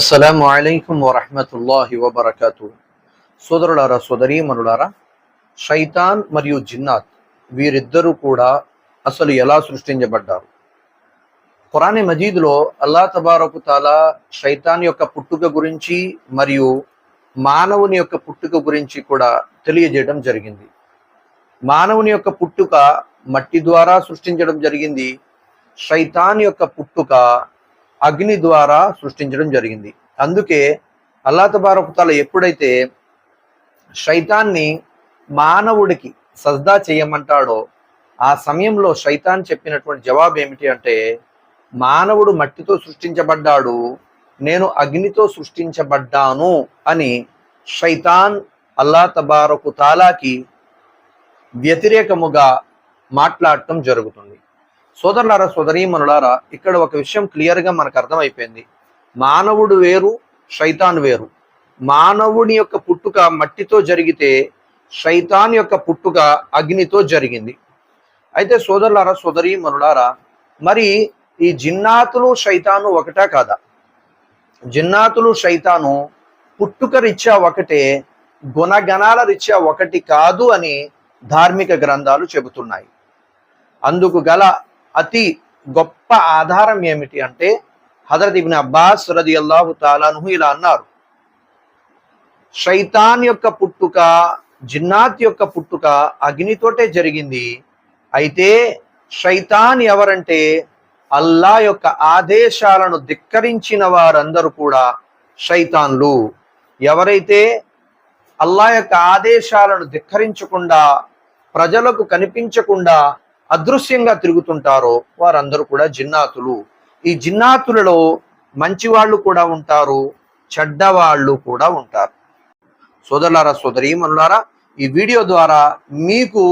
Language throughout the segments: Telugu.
అస్సలం అలైకుం వరహమతుల్లాహి వబర్కతు. సోదరులారా సోదరీమనులారా షైతాన్ మరియు జిన్నాత్ వీరిద్దరూ కూడా అసలు ఎలా సృష్టించబడ్డారు? ఖురాని మజీద్లో అల్లా తబారకు తాలా షైతాన్ యొక్క పుట్టుక గురించి మరియు మానవుని యొక్క పుట్టుక గురించి కూడా తెలియజేయడం జరిగింది. మానవుని యొక్క పుట్టుక మట్టి ద్వారా సృష్టించడం జరిగింది. షైతాన్ యొక్క పుట్టుక అగ్ని ద్వారా సృష్టించడం జరిగింది. అందుకే అల్లాతబారకుతాల ఎప్పుడైతే శైతాన్ని మానవుడికి సజ్దా చేయమంటాడో ఆ సమయంలో శైతాన్ చెప్పినటువంటి జవాబు ఏమిటి అంటే మానవుడు మట్టితో సృష్టించబడ్డాడు నేను అగ్నితో సృష్టించబడ్డాను అని శైతాన్ అల్లా తబారకు తాలాకి వ్యతిరేకముగా మాట్లాడటం జరుగుతుంది. సోదరులారా సోదరీమనులారా ఇక్కడ ఒక విషయం క్లియర్గా మనకు అర్థమైపోయింది. మానవుడు వేరు శైతాన్ వేరు. మానవుని యొక్క పుట్టుక మట్టితో జరిగితే శైతాన్ యొక్క పుట్టుక అగ్నితో జరిగింది. అయితే సోదరులారా సోదరీమనులారా మరి ఈ జిన్నాతులు శైతాను ఒకటా కాదా? జిన్నాతులు శైతాను పుట్టుక రీత్యా ఒకటే గుణగణాల రీత్యా ఒకటి కాదు అని ధార్మిక గ్రంథాలు చెబుతున్నాయి. అందుకు గల అతి గొప్ప ఆధారం ఏమిటి అంటే హజరత్ ఇబిన్ అబ్బాస్ రది అల్లాహు తాలాను ఇలా అన్నారు. శైతాన్ యొక్క పుట్టుక జిన్నాత్ యొక్క పుట్టుక అగ్నితోటే జరిగింది. అయితే శైతాన్ ఎవరంటే అల్లా యొక్క ఆదేశాలను ధిక్కరించిన వారందరూ కూడా శైతాన్లు. ఎవరైతే అల్లా యొక్క ఆదేశాలను ధిక్కరించకుండా ప్రజలకు కనిపించకుండా అదృశ్యంగా తిరుగుతుంటారో వారందరూ కూడా జిన్నాతులు. ఈ జిన్నాతులలో మంచి వాళ్ళు కూడా ఉంటారు చెడ్డవాళ్ళు కూడా ఉంటారు. సోదరులారా సోదరీమనులారా ఈ వీడియో ద్వారా మీకు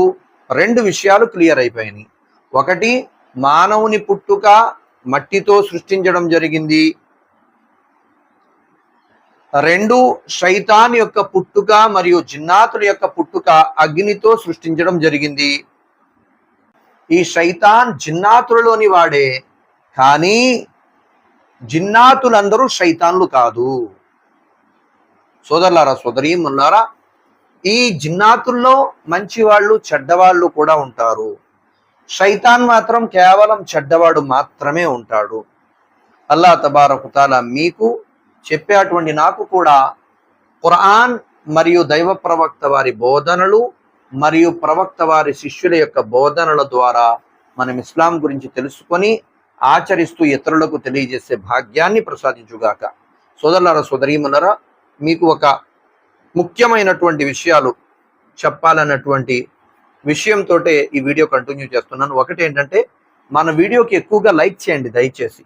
రెండు విషయాలు క్లియర్ అయిపోయినాయి. ఒకటి మానవుని పుట్టుక మట్టితో సృష్టించడం జరిగింది. రెండు శైతాన్ యొక్క పుట్టుక మరియు జిన్నాతుల యొక్క పుట్టుక అగ్నితో సృష్టించడం జరిగింది. ఈ శైతాన్ జిన్నాతులలోని వాడే. కానీ జిన్నాతులందరూ శైతాన్లు కాదు. సోదరులారా సోదరీములారా ఈ జిన్నాతుల్లో మంచి వాళ్ళు చెడ్డవాళ్ళు కూడా ఉంటారు. శైతాన్ మాత్రం కేవలం చెడ్డవాడు మాత్రమే ఉంటాడు. అల్లా తబారకుతాల మీకు చెప్పేటువంటి నాకు కూడా ఖురాన్ మరియు దైవ ప్రవక్త వారి బోధనలు మరియు ప్రవక్త వారి శిష్యుల యొక్క బోధనల ద్వారా మనం ఇస్లాం గురించి తెలుసుకొని ఆచరిస్తూ ఇతరులకు తెలియజేసే భాగ్యాన్ని ప్రసాదించుగాక. సోదరులారా సోదరీమనరా మీకు ఒక ముఖ్యమైనటువంటి విషయాలు చెప్పాలన్నటువంటి విషయంతో ఈ వీడియో కంటిన్యూ చేస్తున్నాను. ఒకటి ఏంటంటే మన వీడియోకి ఎక్కువగా లైక్ చేయండి దయచేసి.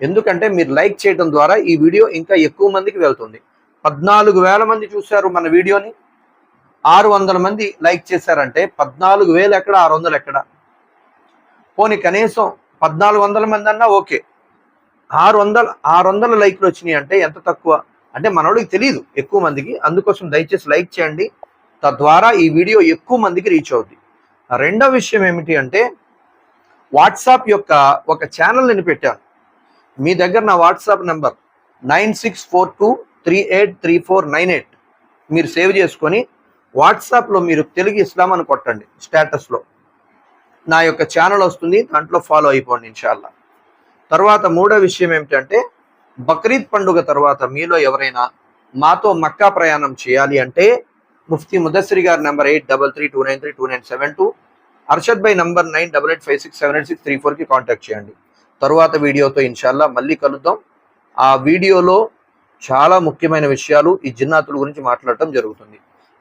ఎందుకంటే మీరు లైక్ చేయడం ద్వారా ఈ వీడియో ఇంకా ఎక్కువ మందికి వెళ్తుంది. పద్నాలుగు వేల మంది చూశారు మన వీడియోని. ఆరు వందల మంది లైక్ చేశారంటే పద్నాలుగు వేలు ఎక్కడ ఆరు వందలు ఎక్కడ? పోనీ కనీసం పద్నాలుగు వందల మంది అన్నా ఓకే. ఆరు వందల ఆరు వందల లైక్లు వచ్చినాయి అంటే ఎంత తక్కువ? అంటే మనోడికి తెలియదు ఎక్కువ మందికి. అందుకోసం దయచేసి లైక్ చేయండి. తద్వారా ఈ వీడియో ఎక్కువ మందికి రీచ్ అవుద్ది. రెండో విషయం ఏమిటి అంటే వాట్సాప్ యొక్క ఒక ఛానల్ నేను పెట్టాను. మీ దగ్గర నా WhatsApp number nine six four two three eight three four nine eight మీరు సేవ్ చేసుకొని వాట్సాప్లో మీరు తెలుగు ఇస్లాం అని కొట్టండి స్టేటస్లో నా యొక్క ఛానల్ వస్తుంది దాంట్లో ఫాలో అయిపోండి ఇన్షాల్లా తర్వాత మూడో విషయం ఏమిటంటే బక్రీద్ పండుగ తర్వాత మీలో ఎవరైనా మాతో మక్కా ప్రయాణం చేయాలి అంటే ముఫ్తీ ముదస్సిరి గారి number eight double three two nine three two nine seven two Arshad by number nine double eight five six seven eight six three ఫోర్కి కాంటాక్ట్ చేయండి. తరువాత వీడియోతో ఇన్షాల్లా మళ్ళీ కలుద్దాం. ఆ వీడియోలో చాలా ముఖ్యమైన విషయాలు ఈ జిన్నాతుల గురించి మాట్లాడటం జరుగుతుంది.